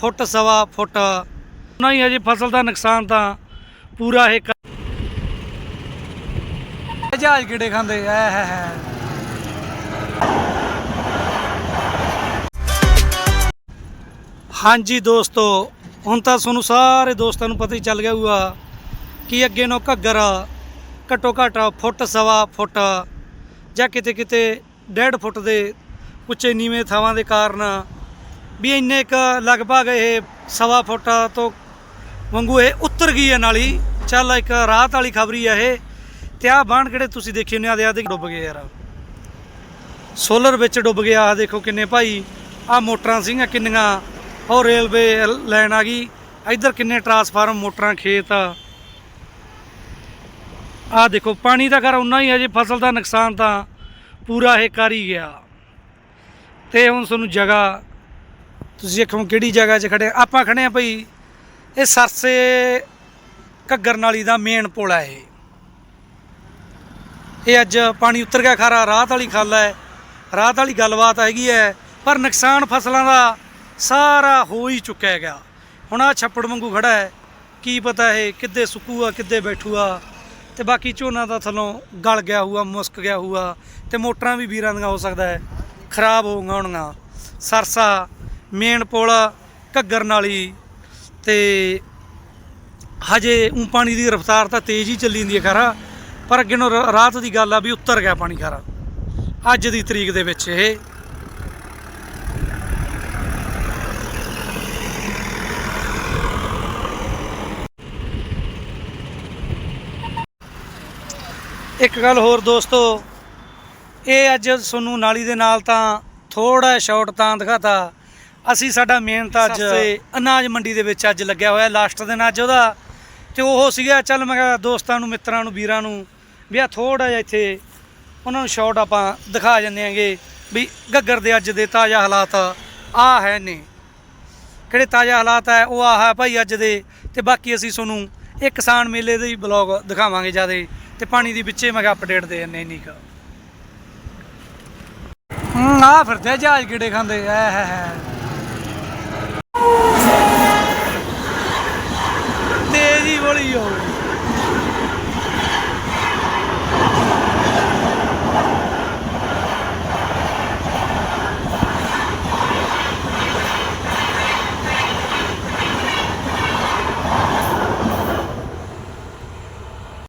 ਫੁੱਟ, ਸਵਾ ਫੁੱਟ। ਨਹੀਂ ਹਜੇ ਫਸਲ ਦਾ ਨੁਕਸਾਨ ਤਾਂ ਪੂਰਾ ਇਹ ਕਰ- ਜਹਾਜ਼ ਕਿਹੜੇ ਖਾਂਦੇ? ਐ ਹੈ ਹੈ ਹਾਂਜੀ ਦੋਸਤੋ, ਹੁਣ ਤਾਂ ਤੁਹਾਨੂੰ ਸਾਰੇ ਦੋਸਤਾਂ ਨੂੰ ਪਤਾ ਹੀ ਚੱਲ ਗਿਆ ਹੋਊਗਾ ਕਿ ਅੱਗੇ ਨੂੰ ਘੱਗਰ ਘੱਟੋ ਘੱਟ ਫੁੱਟ, ਸਵਾ ਫੁੱਟ ਜਾਂ ਕਿਤੇ ਕਿਤੇ ਡੇਢ ਫੁੱਟ ਦੇ ਉੱਚੇ ਨੀਵੇਂ ਥਾਵਾਂ ਦੇ ਕਾਰਨ ਵੀ ਇੰਨੇ ਕ ਲਗਭਗ ਇਹ ਸਵਾ ਫੁੱਟ ਤੋਂ ਵਾਂਗੂ ਇਹ ਉੱਤਰ ਗਈ ਹੈ ਨਾਲੀ। ਚੱਲ ਇੱਕ ਰਾਤ ਵਾਲੀ ਖਬਰੀ ਹੈ ਇਹ। ਤੇ ਆਹ ਬਾਣ ਕਿਹੜੇ ਤੁਸੀਂ ਦੇਖੇ ਨੇ ਆਦੇ ਆਦੇ ਡੁੱਬ ਗਏ ਯਾਰ। ਸੋਲਰ ਵਿੱਚ ਡੁੱਬ ਗਿਆ, ਆਹ ਦੇਖੋ ਕਿੰਨੇ ਭਾਈ। ਆਹ ਮੋਟਰਾਂ ਸੀਗੀਆਂ ਕਿੰਨੀਆਂ। ਉਹ ਰੇਲਵੇ ਲਾਈਨ ਆ ਗਈ। ਇੱਧਰ ਕਿੰਨੇ ਟਰਾਂਸਫਾਰਮ ਮੋਟਰਾਂ ਖੇਤ। ਆ ਆਹ ਦੇਖੋ, ਪਾਣੀ ਦਾ ਘਰ ਉਨਾ ਹੀ ਹੈ ਜੀ, ਫਸਲ ਦਾ ਨੁਕਸਾਨ ਤਾਂ ਪੂਰਾ ਇਹ ਕਰ ਹੀ ਗਿਆ। ਤੇ ਹੁਣ ਤੁਹਾਨੂੰ ਜਗ੍ਹਾ ਤੁਸੀਂ ਦੇਖੋ ਕਿਹੜੀ ਜਗ੍ਹਾ 'ਚ ਖੜੇ ਆਪਾਂ ਖੜੇ ਆ ਭਈ ਇਹ ਸਰਸੇ ਘੱਗਰ ਨਾਲੀ ਦਾ ਮੇਨ ਪੁਲ ਹੈ ਇਹ। ਇਹ ਅੱਜ ਪਾਣੀ ਉਤਰ ਗਿਆ ਖਾਰਾ, ਰਾਤ ਵਾਲੀ ਖਾਲ ਹੈ। ਰਾਤ ਵਾਲੀ ਗੱਲਬਾਤ ਹੈਗੀ ਹੈ, ਪਰ ਨੁਕਸਾਨ ਫਸਲਾਂ ਦਾ ਸਾਰਾ ਹੋ ਹੀ ਚੁੱਕਿਆ ਹੈਗਾ। ਹੁਣ ਆ ਛੱਪੜ ਵਾਂਗੂ ਖੜਾ ਹੈ। ਕੀ ਪਤਾ ਇਹ ਕਿੱਦੇ ਸੁੱਕੂਗਾ ਕਿੱਦੇ ਬੈਠੂਗਾ ਤੇ ਬਾਕੀ ਝੋਨਾ ਦਾ ਥੱਲੋਂ ਗਲ ਗਿਆ ਹੋਊਗਾ, ਮੁਸਕ ਗਿਆ ਹੋਊਗਾ। ਤੇ ਮੋਟਰਾਂ ਵੀ ਵੀਰਾਂ ਦੀਆਂ ਹੋ ਸਕਦਾ ਹੈ। ਖਰਾਬ ਹੋਊਗਾ ਹੋਣਗੀਆਂ। ਸਰਸਾ ਮੇਨ ਪੁਲ ਘੱਗਰ ਨਾਲੀ ਤੇ ਹਜੇ ਉਹ ਪਾਣੀ ਦੀ ਰਫ਼ਤਾਰ ਤਾਂ ਤੇਜ਼ ਹੀ ਚੱਲੀ ਜਾਂਦੀ ਹੈ ਖਰਾ, ਪਰ ਅੱਗੇ ਨੂੰ ਰ- ਰਾਤ ਦੀ ਗੱਲ ਆ ਵੀ ਉੱਤਰ ਗਿਆ ਪਾਣੀ ਖਰਾ। ਅੱਜ ਦੀ ਤਰੀਕ ਦੇ ਵਿੱਚ ਇਹ। ਇੱਕ ਗੱਲ ਹੋਰ ਦੋਸਤੋ, ਇਹ ਅੱਜ ਤੁਹਾਨੂੰ ਨਾਲੀ ਦੇ ਨਾਲ ਤਾਂ ਥੋੜਾ ਸ਼ਾਰਟ ਤਾਂ ਦਿਖਾਤਾ। ਅਸੀਂ ਸਾਡਾ ਮੇਨ ਤਾਂ ਅੱਜ ਅਨਾਜ ਮੰਡੀ ਦੇ ਵਿੱਚ ਅੱਜ ਲੱਗਿਆ ਹੋਇਆ ਲਾਸਟ ਦਿਨ ਅੱਜ ਉਹਦਾ। ਤੇ ਉਹ ਸੀਗਾ ਚੱਲ ਮੈਂ ਕਿਹਾ ਦੋਸਤਾਂ ਨੂੰ ਮਿੱਤਰਾਂ ਨੂੰ ਵੀਰਾਂ ਨੂੰ ਵੀ ਆ ਥੋੜਾ ਜਿਹਾ ਇੱਥੇ ਉਹਨਾਂ ਨੂੰ ਸ਼ਾਰਟ ਆਪਾਂ ਦਿਖਾ ਜਾਂਦੇ ਆਂਗੇ ਵੀ ਗੱਗਰ ਦੇ ਅੱਜ ਦੇ ਤਾਜ਼ਾ ਹਾਲਾਤ ਆ ਹੈ ਨੇ। ਕਿਹੜੇ ਤਾਜ਼ਾ ਹਾਲਾਤ ਹੈ ਉਹ ਆ ਹੈ ਭਾਈ ਅੱਜ ਦੇ। ਤੇ ਬਾਕੀ ਅਸੀਂ ਤੁਹਾਨੂੰ ਇਹ ਕਿਸਾਨ ਮੇਲੇ ਦੇ ਹੀ ਬਲੌਗ ਦਿਖਾਵਾਂਗੇ ਜਿਆਦੇ। ਤੇ ਪਾਣੀ ਦੀ ਵਿੱਚੇ ਮੈਂ ਕਿਹਾ ਅਪਡੇਟ ਦੇ ਜੰਨੇ ਨਹੀਂ ਕਾ। ਹੂੰ ਆ ਫਿਰਦੇ ਜਹਾਜ਼ ਕਿਹੜੇ ਖਾਂਦੇ? ਐ ਹੈ ਹੋ